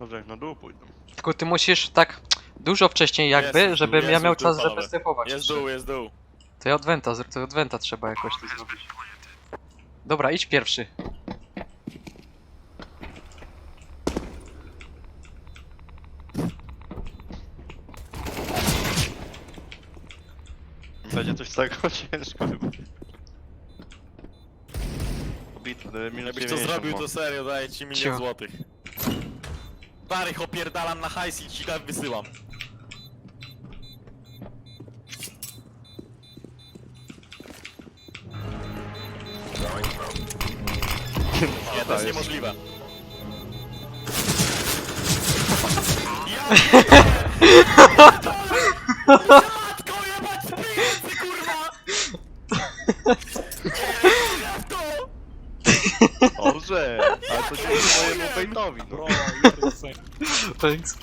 Może jak na dół pójdą. Tylko ty musisz tak dużo wcześniej jakby, Jest, żebym ja jest, miał tu, czas, panowie. żeby strefować. Jest dół, jest dół. To ja od Wenta, zr- to od Wenta trzeba jakoś to zrobić. Dobra, idź pierwszy. Będzie coś takiego ciężko chyba. Bit, minut Jakbyś to 90 zrobił, to serio daję ci milion złotych. Starych opierdalam na hajs i ci go wysyłam. Nie, to jest niemożliwe. Matko jebać z pieniędzy, kurwa! Ja w to! Dobrze, ale to dzięki mojemu bejtowi, no. Thanks.